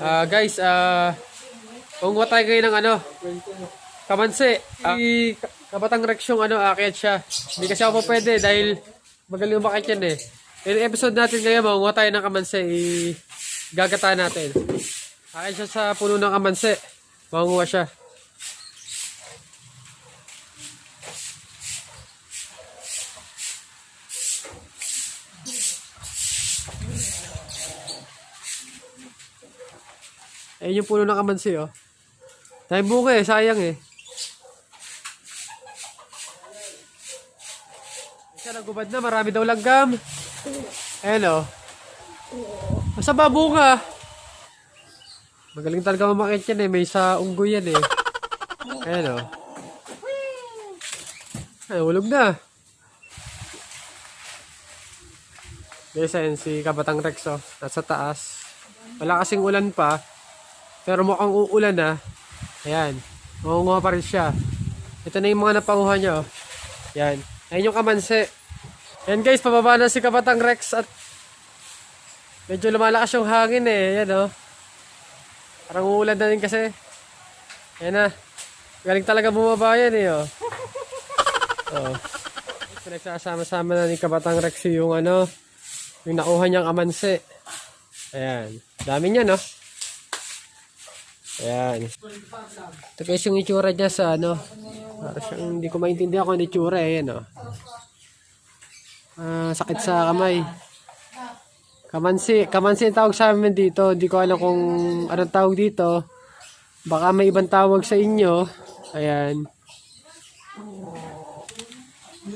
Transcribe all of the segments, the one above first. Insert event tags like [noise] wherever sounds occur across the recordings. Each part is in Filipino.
Ah, guys, ah uh, tayo ngayon ng ano, kamansi. Ah, si Kabatang Rex yung ano, aakyat siya. Hindi kasi ako pa pwede dahil magaling umakit yan eh. Yung episode natin ngayon, mangunguha tayo ng kamansi. I- gagata natin. Akin siya sa puno ng kamansi. Mangunguha siya. Ayun yung puno ng kamansi, oh. Dahil bunga eh, sayang eh. Isa nagubad na, marami daw langgam. Ayan, oh. Masa ba bunga? Magaling talaga umakit yan eh, may sa unggoy yan eh. Ayan, oh. Ay, ulog na. Guys, ayan si Kabatang Rex, oh. Nasa taas. Wala kasing ulan pa. Pero mukhang uulan na. Ayan. Makunguha pa rin siya. Ito na yung mga napanguha niya. Oh. Yan. Ayan yung kamansi. Yan guys, pababa na si Kapatang Rex at medyo lumalakas yung hangin eh. Yan oh. Parang uulan na rin kasi. Yan na. Galing talaga bumaba yan eh oh. Oh. Pinagsasama-sama na ni Kapatang Rex yung ano, yung nakuha niyang kamansi. Ayan. Dami niya no. Ayan. Ito guys yung itsura niya sa ano. Para siyang hindi ko maintindihan kung ano itsura eh. Ayan, oh. Ah, sakit sa kamay. Kamansi. Kamansi ang tawag sa amin dito. Hindi ko alam kung anong tawag dito. Baka may ibang tawag sa inyo. Ayan.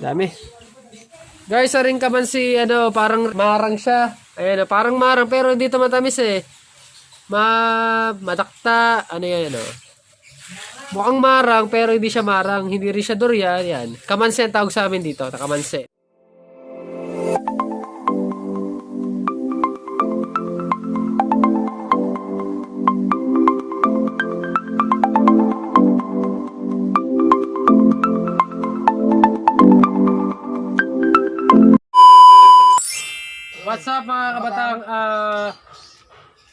Dami. Guys, sa ring kamansi, ano, parang marang siya. Ayan, oh, parang marang pero hindi ito matamis eh ma madakta, ano yan, ano. Mukhang marang, pero hindi siya marang. Hindi rin siya durian, yan. Kamansi ang tawag sa amin dito, na kamansi. What's up mga kabatang? Ah...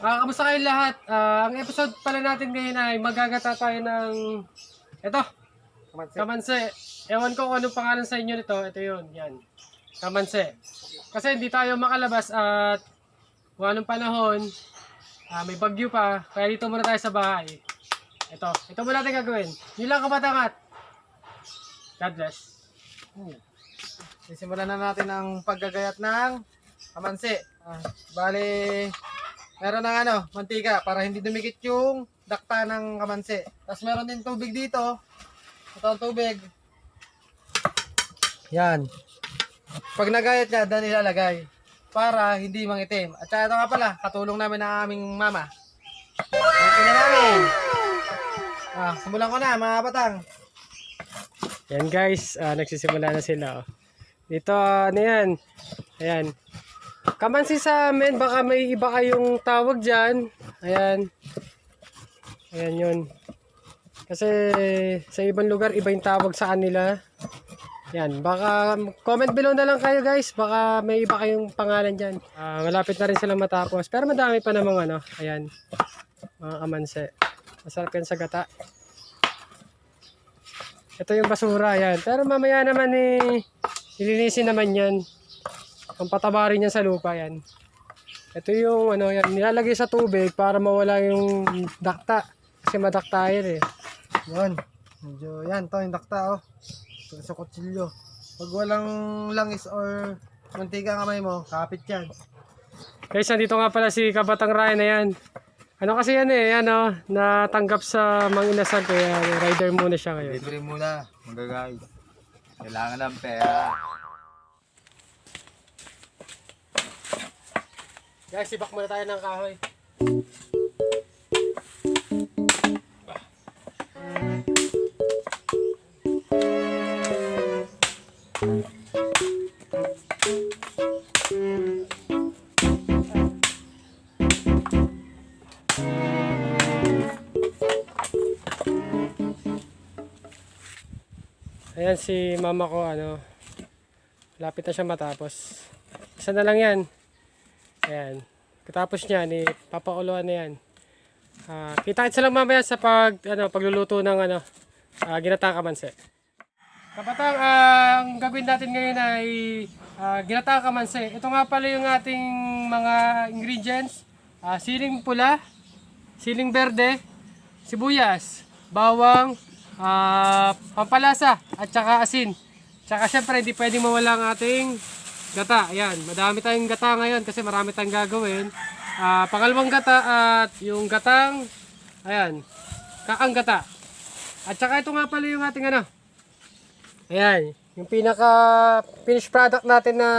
Ah, kamusta kayong lahat? Ah, ang episode pala natin ngayon ay magagata tayo ng ito, Kamansi. kamansi. Ewan ko kung anong pangalan sa inyo nito. Ito yun, yan. Kamansi. Kasi hindi tayo makalabas at kung anong panahon, ah, may bagyo pa, kaya dito muna tayo sa bahay. Ito, ito muna natin gagawin. Yun lang kabatangat. God bless. Sisimulan na natin ang paggagayat ng kamansi. Ah, bali, meron ng ano, mantika para hindi dumikit yung dakta ng kamansi. Tapos meron din tubig dito. Ito ang tubig. Yan. Pag nagayat niya, dan ilalagay. Para hindi mangitim. At saka ito nga pala, katulong namin ng aming mama. Ang ina namin. Ah, simulan ko na mga batang. Yan guys, ah, nagsisimula na sila. Oh. Dito, ano yan? Ayan. Kamansi sa amin, baka may iba kayong tawag dyan. Ayan. Ayan yun. Kasi sa ibang lugar, iba yung tawag sa kanila. Yan, baka comment below na lang kayo guys. Baka may iba kayong pangalan dyan. Ah, malapit na rin sila matapos. Pero madami pa namang ano. Ayan. Mga kamansi. Masarap yan sa gata. Ito yung basura, yan. Pero mamaya naman eh, ilinisin naman yan. Ang pataba rin yan sa lupa, yan. Ito yung ano, yan, nilalagay sa tubig para mawala yung dakta. Kasi madakta yan eh. Yun. Medyo, yan, to yung dakta, oh. Ito sa kutsilyo. Pag walang langis or mantika ang kamay mo, kapit yan. Guys, nandito nga pala si Kabatang Ryan na yan. Ano kasi yan eh, yan oh, natanggap sa mga inasal kaya rider muna siya ngayon. Libre muna, mga guys. Kailangan ng pera. Guys, sibak muna tayo ng kahoy. Ayan si mama ko ano. Lapit na siya matapos. Isa na lang yan. Ayan. Katapos niya, ni papakuluan na yan. Ah, kita-kits lang mamaya sa pag ano pagluluto ng ano uh, ginatang kamansi. Kapatang, ah, ang gagawin natin ngayon ay uh, ginatang kamansi. Ito nga pala yung ating mga ingredients. Ah, siling pula, siling berde, sibuyas, bawang, ah, pampalasa, at saka asin. Tsaka syempre hindi pwedeng mawala ang ating gata. Ayan, madami tayong gata ngayon kasi marami tayong gagawin. Ah, pangalawang gata at yung gatang, ayan, kakang gata. At saka ito nga pala yung ating ano, ayan, yung pinaka finished product natin na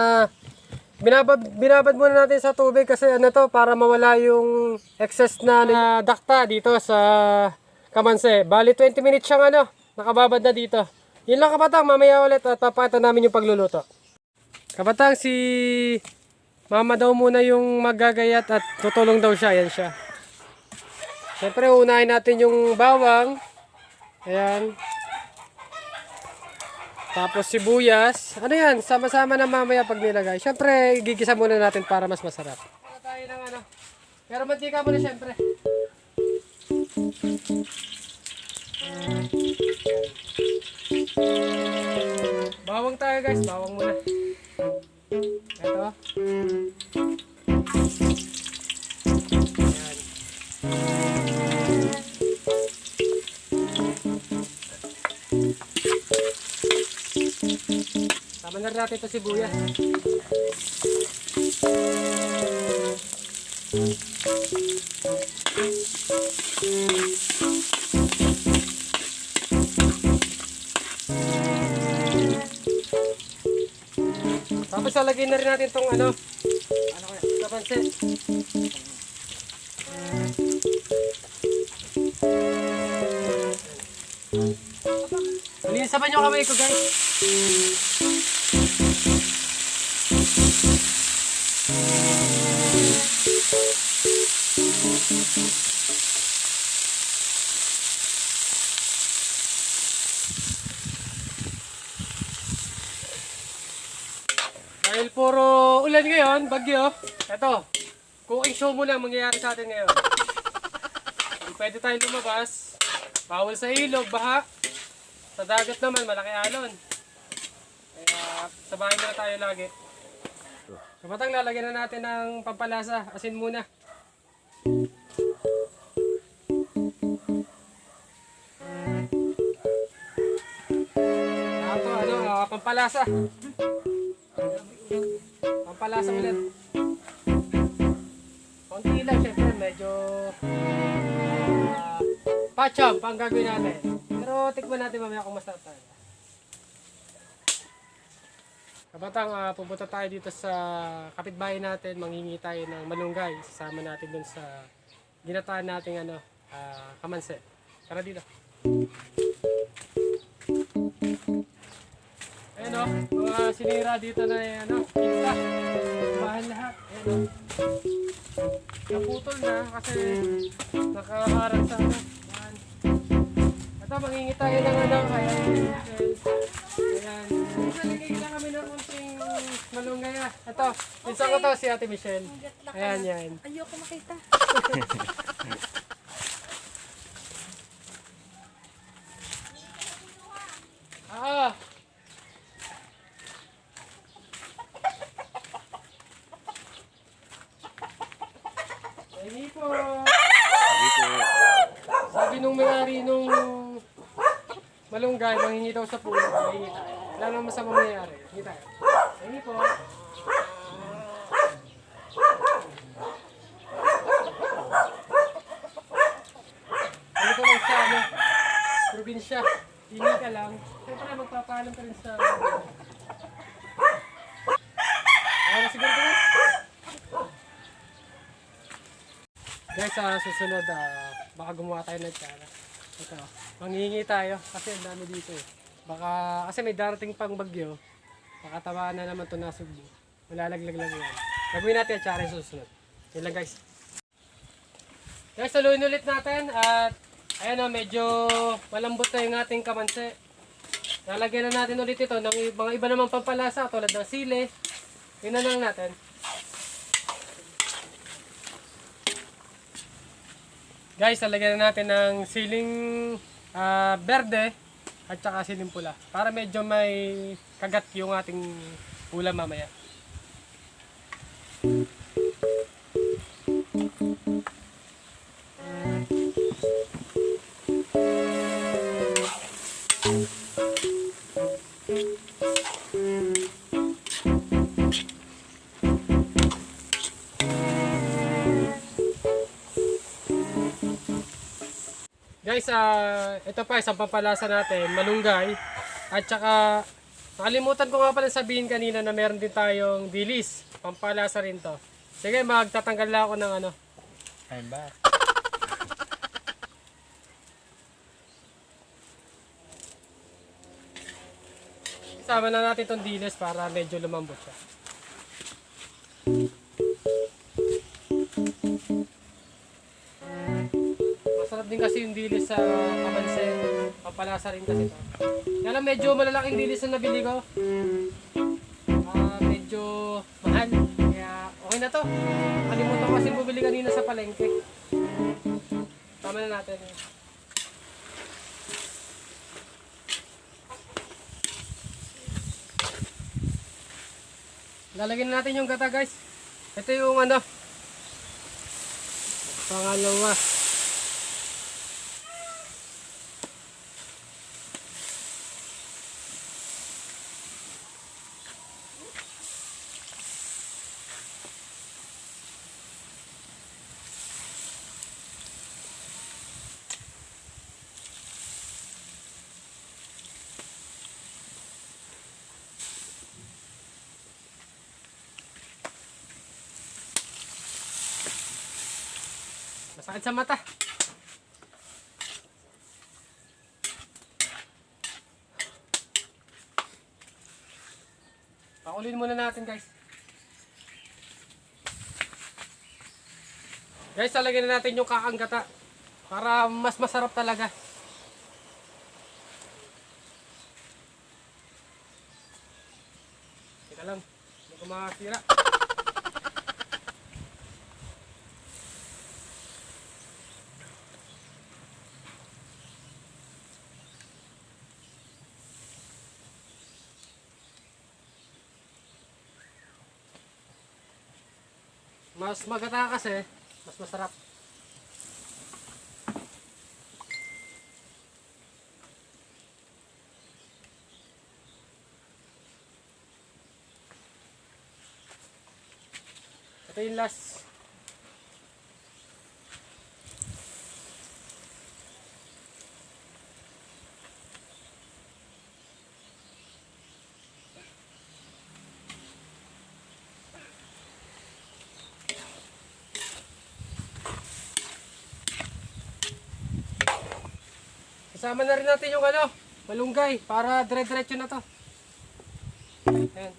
binabad, binabad muna natin sa tubig kasi ano to, para mawala yung excess na, na dakta dito sa kamanse. Bali 20 minutes siyang ano, nakababad na dito. Yun lang kapatang, mamaya ulit at papakita namin yung pagluluto. Kapatang, si mama daw muna yung magagayat at tutulong daw siya. Yan siya. Siyempre, unahin natin yung bawang. Ayan. Tapos sibuyas. Ano yan? Sama-sama na mamaya pag nilagay. Siyempre, gigisa muna natin para mas masarap. Ano tayo ng ano? Pero mantika muna siyempre. Bawang tayo guys. Bawang muna. Ito. Ayan. Tama na natin ito sibuyas. Lalagyan na rin natin itong ano, ano kaya, kapansi. Linisaban nyo kamay ko guys. Dahil puro ulan ngayon, bagyo, eto, cooking show muna ang mangyayari sa atin ngayon. Kung pwede tayo lumabas, bawal sa ilog, baha, sa dagat naman, malaki alon. Kaya sa bahay muna tayo lagi. Kapatang lalagyan na natin ng pampalasa, asin muna. Ito, ano, ah, pampalasa. Pampalasa ulit. Konti lang, syempre, medyo uh, pacham pang gagawin natin. Pero tikman natin mamaya kung masarap tayo. Kabatang, uh, pupunta tayo dito sa kapitbahay natin, manghingi tayo ng malunggay. Sasama natin dun sa ginataan nating ano, ah, kamanse. Tara dito. Ayan o, mga sinira dito na eh, ano, pizza. Bahan lahat. Ayan o. Naputol na kasi nakaharang sa ano. Yan. Ito, mangingi tayo ng ano, ayan. Ayan. Naligay lang kami ng kunting malunggay ah. Ito, pinsan ko to si Ate Michelle. Ayan, yan. Ayoko makita. [laughs] Ah! Hindi po. Sabi ko, Sabi nung may-ari nung malunggay, manghingi daw sa puno. Manghingi tayo. Wala namang masamang mangyayari. Hingi tayo. Hingi po. Ano lang sa probinsya. Hingi ka lang. Siyempre magpapaalam ka rin sa... Ano siguro ko Guys, sa susunod, ah, baka gumawa tayo ng tsara. Ito, manghingi tayo kasi ang dami dito eh. Baka, kasi may darating pang bagyo, baka tamaan na naman ito na Sugbo. Malalaglag lang yan. Gagawin natin ang tsara sa susunod. Yun lang guys. Guys, saluhin ulit natin at ayan o, medyo malambot na yung ating kamansi. Lalagyan na natin ulit ito ng mga iba namang pampalasa tulad ng sili. Yun na lang natin. Guys, lalagyan na natin ng siling ah, berde at saka siling pula. Para medyo may kagat yung ating ulam mamaya. Guys, ito pa isang pampalasa natin, malunggay. At saka, nakalimutan ko nga pala sabihin kanina na meron din tayong dilis. Pampalasa rin to. Sige, magtatanggal lang ako ng ano. Ayun ba? Isama na natin itong dilis para medyo lumambot siya. Masarap din kasi yung dilis sa kamansen. Pampalasa rin kasi ito. Kaya lang medyo malalaking dilis na nabili ko. Ah, medyo mahal. Kaya okay na to. Kalimutan ko kasi bumili kanina sa palengke. Tama na natin. Lalagyan na natin yung gata guys. Ito yung ano. Pangalawa. Masakit sa mata. Pakulin muna natin guys. Guys, talagyan na natin yung kaanggata para mas masarap talaga. Teka lang, hindi ko makasira. Mas magata kasi, mas masarap. Ito yung last. Kasama na rin natin yung ano, malunggay para dire-diretso na to. Ayan.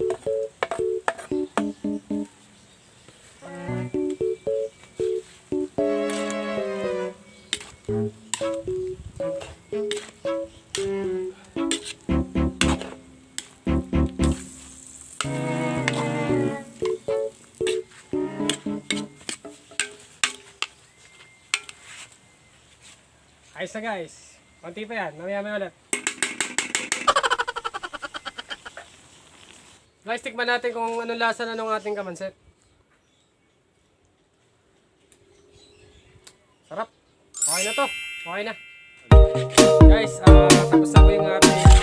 Ayos na guys. Konti pa yan. Mamaya may ulit. [laughs] Guys, tikman natin kung anong lasa na ng ating kamanset. Sarap. Okay na to. Okay na. Guys, ah, tapos na po yung ating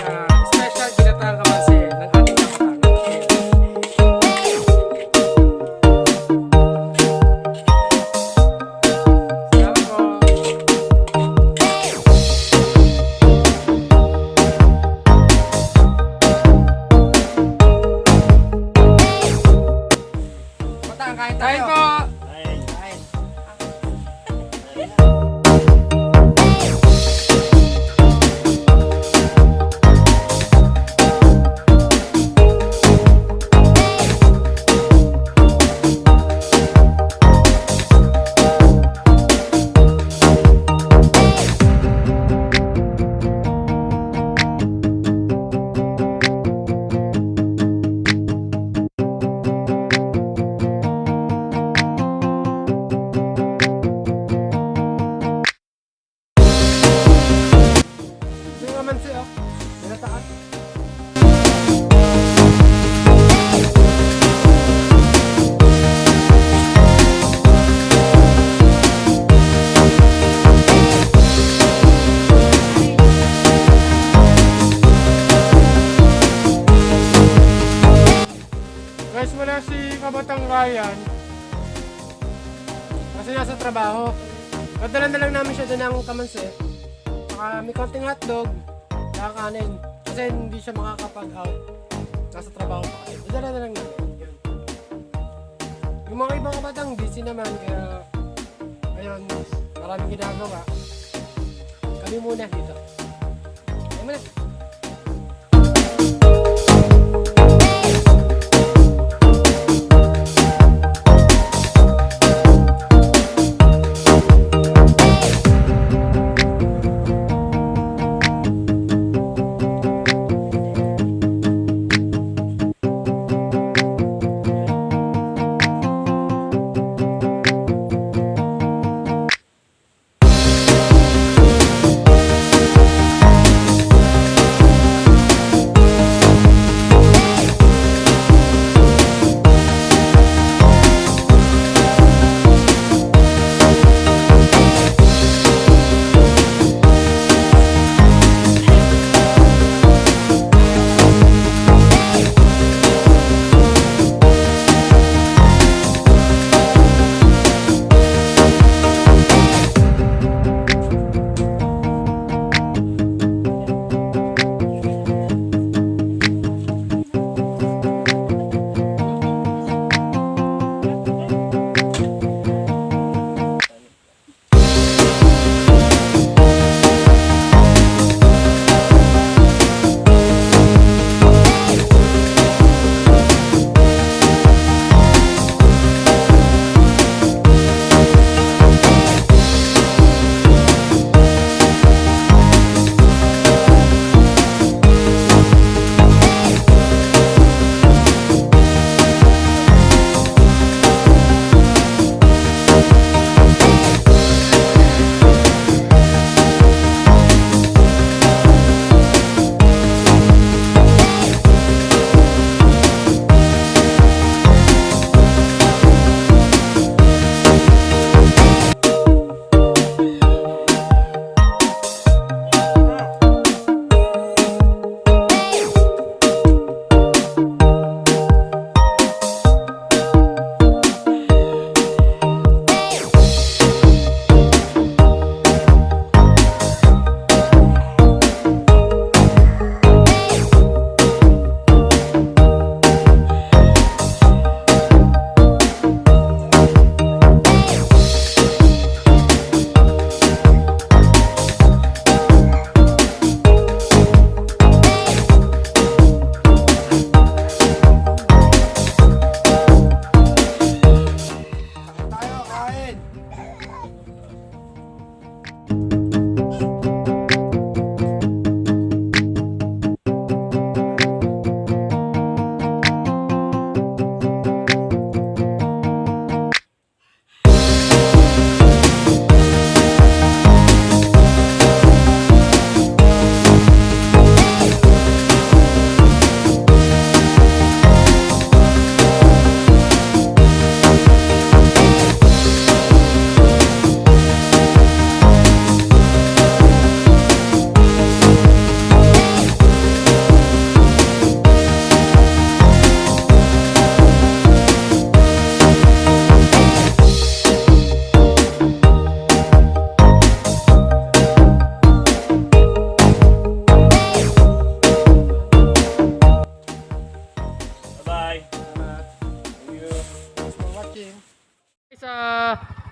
Ryan. Kasi nasa trabaho. Padala na lang namin siya doon ng kamansi. Saka may konting hotdog. Saka kanin. Kasi hindi siya makakapag-out. Nasa trabaho pa kasi. Padala na lang namin. Yun. Yung mga ibang kabatang busy naman. Kaya, ayun, maraming ginagawa. Kami muna dito. Kami muna.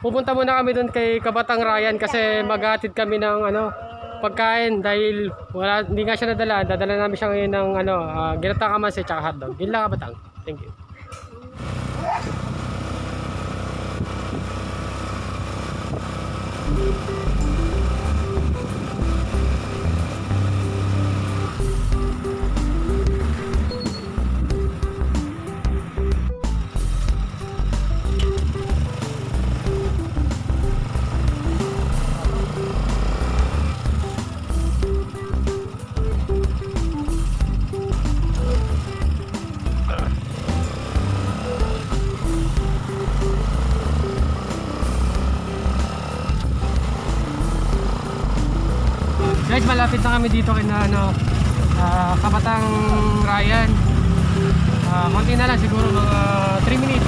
Pupunta muna kami doon kay Kabatang Ryan kasi maghatid kami ng ano pagkain dahil wala hindi nga siya nadala. Dadala namin siya ngayon ng ano uh, ginatang kamansi tsaka hotdog. Yun lang Kabatang. Thank you. Guys, malapit na kami dito kay na ano, ah, Kabatang Ryan. Ah, konti na lang siguro mga 3 minutes.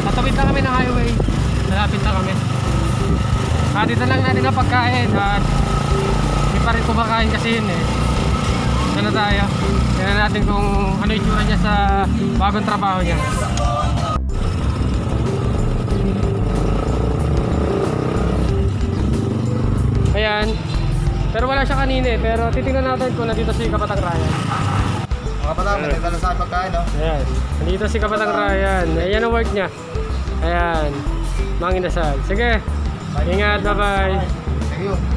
Tatawid na kami ng highway. Malapit na kami. Hatid na lang natin ang pagkain at hindi pa rin kumakain kasi yun eh. Ito na tayo. Tingnan natin kung ano itsura niya sa bagong trabaho niya. Wala siya kanina eh. Pero titingnan natin kung nandito si Kapatang Ryan. Mga patang, nandito na sa pagkain, no? Ayan. Nandito si Kapatang Ryan. Ayan ang work niya. Ayan. Mga inasal. Sige. Ingat. Bye-bye. Thank you.